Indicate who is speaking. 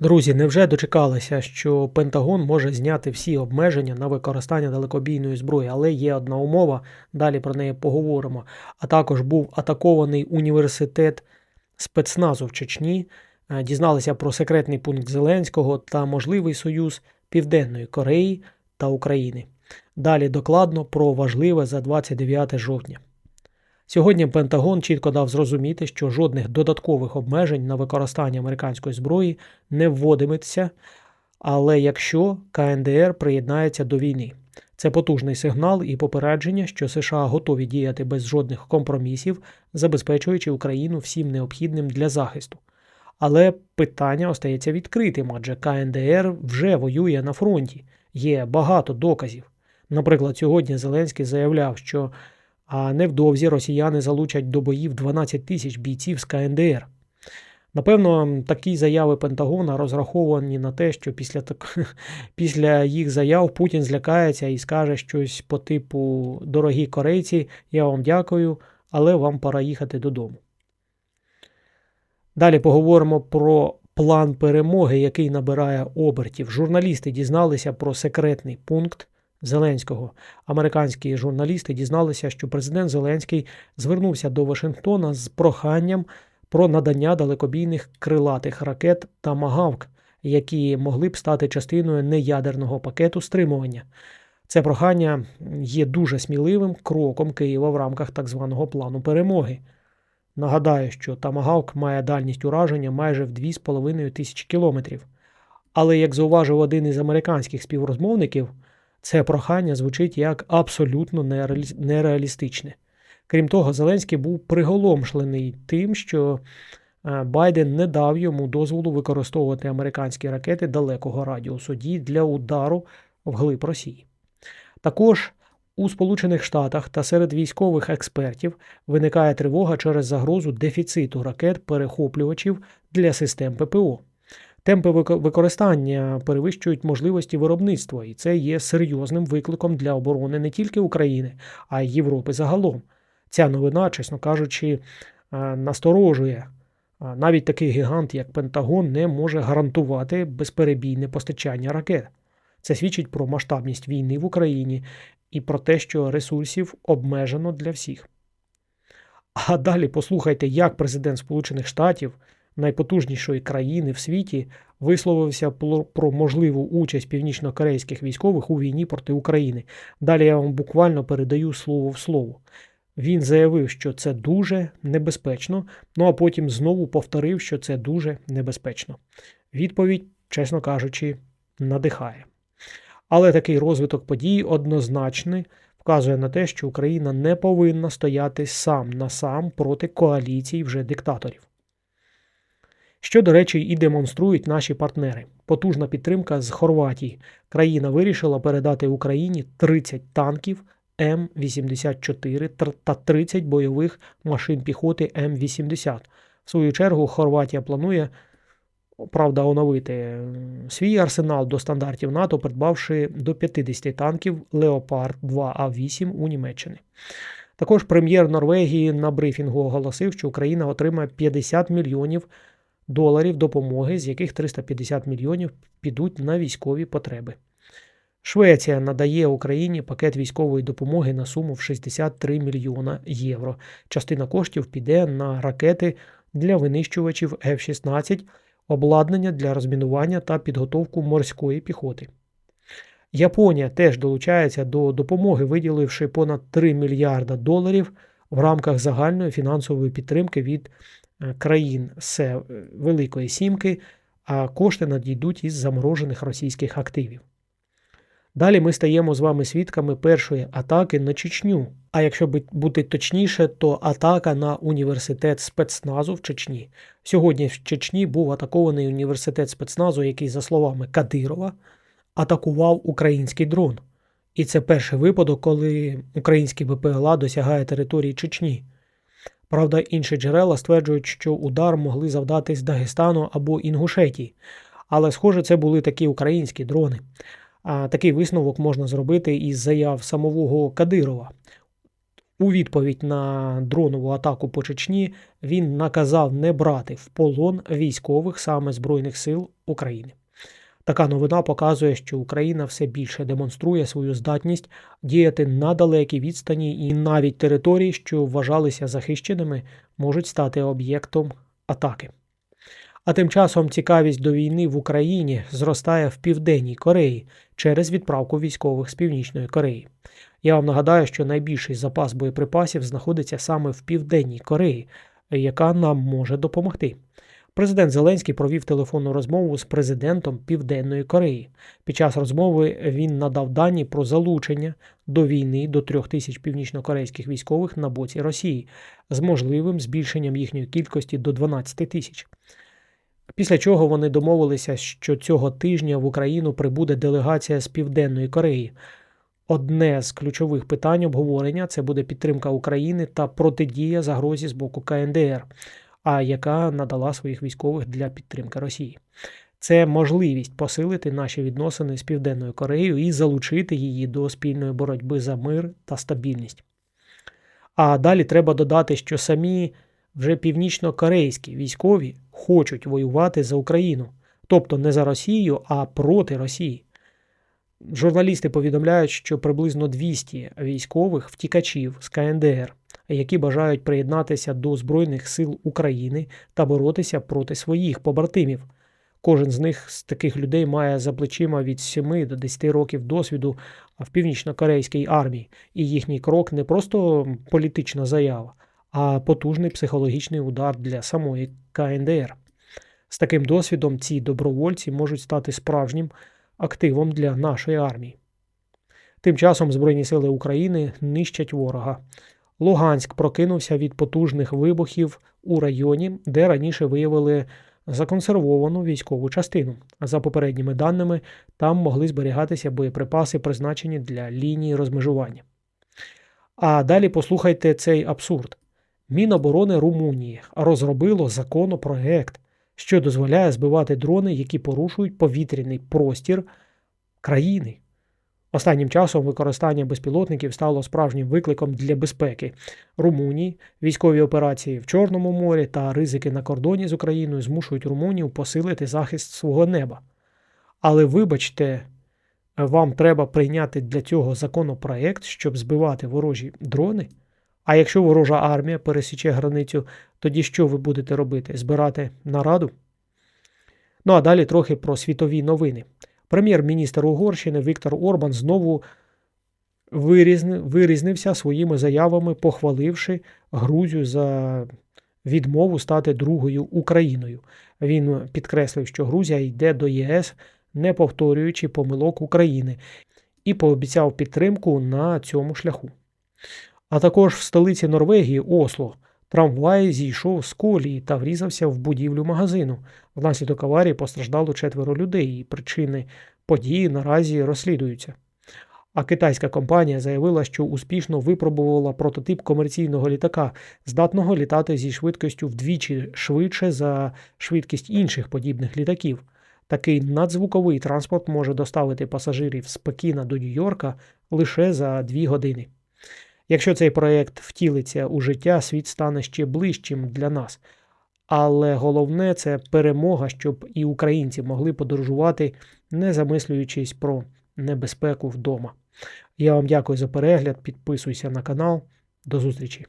Speaker 1: Друзі, невже дочекалися, що Пентагон може зняти всі обмеження на використання далекобійної зброї, але є одна умова, далі про неї поговоримо. А також був атакований університет спецназу в Чечні, Е, дізналися про секретний пункт Зеленського та можливий союз Південної Кореї та України. Далі докладно про важливе за 29 жовтня. Сьогодні Пентагон чітко дав зрозуміти, що жодних додаткових обмежень на використання американської зброї не вводиметься, але якщо КНДР приєднається до війни. Це потужний сигнал і попередження, що США готові діяти без жодних компромісів, забезпечуючи Україну всім необхідним для захисту. Але питання остається відкритим, адже КНДР вже воює на фронті. Є багато доказів. Наприклад, сьогодні Зеленський заявляв, що а невдовзі росіяни залучать до боїв 12 тисяч бійців з КНДР. Напевно, такі заяви Пентагона розраховані на те, що після так... після їх заяв Путін злякається і скаже щось по типу Дорогі корейці, я вам дякую, але вам пора їхати додому. Далі поговоримо про план перемоги, який набирає обертів. Журналісти дізналися про секретний пункт Зеленського. Американські журналісти дізналися, що президент Зеленський звернувся до Вашингтона з проханням про надання далекобійних крилатих ракет та магавк, які могли б стати частиною неядерного пакету стримування. Це прохання є дуже сміливим кроком Києва в рамках так званого плану перемоги. Нагадаю, що Тамагавк має дальність ураження майже в 2,5 тисячі кілометрів. Але, як зауважив один із американських співрозмовників, це прохання звучить як абсолютно нереалістичне. Крім того, Зеленський був приголомшлений тим, що е, Байден не дав йому дозволу використовувати американські ракети далекого радіусу дій для удару вглиб Росії. Також у Сполучених Штатах та серед військових експертів виникає тривога через загрозу дефіциту ракет-перехоплювачів для систем ППО. Темпи використання перевищують можливості виробництва, і це є серйозним викликом для оборони не тільки України, а й Європи загалом. Ця новина, чесно кажучи, насторожує. Навіть такий гігант, як Пентагон, не може гарантувати безперебійне постачання ракет. Це свідчить про масштабність війни в Україні і про те, що ресурсів обмежено для всіх. А далі послухайте, як президент Сполучених Штатів, найпотужнішої країни в світі, висловився про можливу участь північно-корейських військових у війні проти України. Далі я вам буквально передаю слово в слово. Він заявив, що це дуже небезпечно, ну а потім знову повторив, що це дуже небезпечно. Відповідь, чесно кажучи, надихає. Але такий розвиток подій однозначний вказує на те, що Україна не повинна стояти сам на сам проти коаліції вже диктаторів. Що, до речі, і демонструють наші партнери. Потужна підтримка з Хорватії. Країна вирішила передати Україні 30 танків М84 та 30 бойових машин піхоти М80. В свою чергу, Хорватія планує правда, оновити свій арсенал до стандартів НАТО, придбавши до 50 танків Леопард 2А8 у Німеччині. Також прем'єр Норвегії на брифінгу оголосив, що Україна отримає 50 мільйонів доларів допомоги, з яких 350 мільйонів підуть на військові потреби. Швеція надає Україні пакет військової допомоги на суму в 63 мільйона євро. Частина коштів піде на ракети для винищувачів F-16 обладнання для розмінування та підготовку морської піхоти. Японія теж долучається до допомоги, виділивши понад 3 мільярда доларів в рамках загальної фінансової підтримки від е, країн з е, Великої Сімки, а кошти надійдуть із заморожених російських активів. Далі ми стаємо з вами свідками першої атаки на Чечню. А якщо бути точніше, то атака на університет спецназу в Чечні. Сьогодні в Чечні був атакований університет спецназу, який, за словами Кадирова, атакував український дрон. І це перший випадок, коли український БПЛА досягає території Чечні. Правда, інші джерела стверджують, що удар могли завдати з Дагестану або Інгушетії. Але, схоже, це були такі українські дрони. А такий висновок можна зробити із заяв самого Кадирова. У відповідь на дронову атаку по Чечні він наказав не брати в полон військових саме Збройних сил України. Така новина показує, що Україна все більше демонструє свою здатність діяти на далекій відстані, і навіть території, що вважалися захищеними, можуть стати об'єктом атаки. А тим часом цікавість до війни в Україні зростає в Південній Кореї через відправку військових з Північної Кореї. Я вам нагадаю, що найбільший запас боєприпасів знаходиться саме в Південній Кореї, яка нам може допомогти. Президент Зеленський провів телефонну розмову з президентом Південної Кореї. Під час розмови він надав дані про залучення до війни до трьох тисяч північнокорейських військових на боці Росії з можливим збільшенням їхньої кількості до 12 тисяч. Після чого вони домовилися, що цього тижня в Україну прибуде делегація з Південної Кореї. Одне з ключових питань обговорення це буде підтримка України та протидія загрозі з боку КНДР, а яка надала своїх військових для підтримки Росії. Це можливість посилити наші відносини з Південною Кореєю і залучити її до спільної боротьби за мир та стабільність. А далі треба додати, що самі вже північно-корейські військові хочуть воювати за Україну, тобто не за Росію, а проти Росії. Журналісти повідомляють, що приблизно 200 військових втікачів з КНДР, які бажають приєднатися до Збройних сил України та боротися проти своїх побратимів. Кожен з них з таких людей має за плечима від 7 до 10 років досвіду в північно-корейській армії, і їхній крок не просто політична заява, а потужний психологічний удар для самої КНДР. З таким досвідом ці добровольці можуть стати справжнім активом для нашої армії. Тим часом Збройні сили України нищать ворога. Луганськ прокинувся від потужних вибухів у районі, де раніше виявили законсервовану військову частину. За попередніми даними, там могли зберігатися боєприпаси, призначені для лінії розмежування. А далі послухайте цей абсурд. Міноборони Румунії розробило законопроект, що дозволяє збивати дрони, які порушують повітряний простір країни. Останнім часом використання безпілотників стало справжнім викликом для безпеки Румунії, військові операції в Чорному морі та ризики на кордоні з Україною змушують Румунію посилити захист свого неба. Але вибачте, вам треба прийняти для цього законопроект, щоб збивати ворожі дрони. А якщо ворожа армія пересіче границю, тоді що ви будете робити? Збирати нараду? Ну а далі трохи про світові новини. Прем'єр-міністр Угорщини Віктор Орбан знову вирізнився своїми заявами, похваливши Грузію за відмову стати другою Україною. Він підкреслив, що Грузія йде до ЄС, не повторюючи помилок України, і пообіцяв підтримку на цьому шляху. А також в столиці Норвегії Осло трамвай зійшов з колії та врізався в будівлю магазину. Внаслідок аварії постраждало четверо людей, і причини події наразі розслідуються. А китайська компанія заявила, що успішно випробувала прототип комерційного літака, здатного літати зі швидкістю вдвічі швидше за швидкість інших подібних літаків. Такий надзвуковий транспорт може доставити пасажирів з Пекіна до Нью-Йорка лише за дві години. Якщо цей проєкт втілиться у життя, світ стане ще ближчим для нас. Але головне це перемога, щоб і українці могли подорожувати, не замислюючись про небезпеку вдома. Я вам дякую за перегляд, підписуйся на канал. До зустрічі!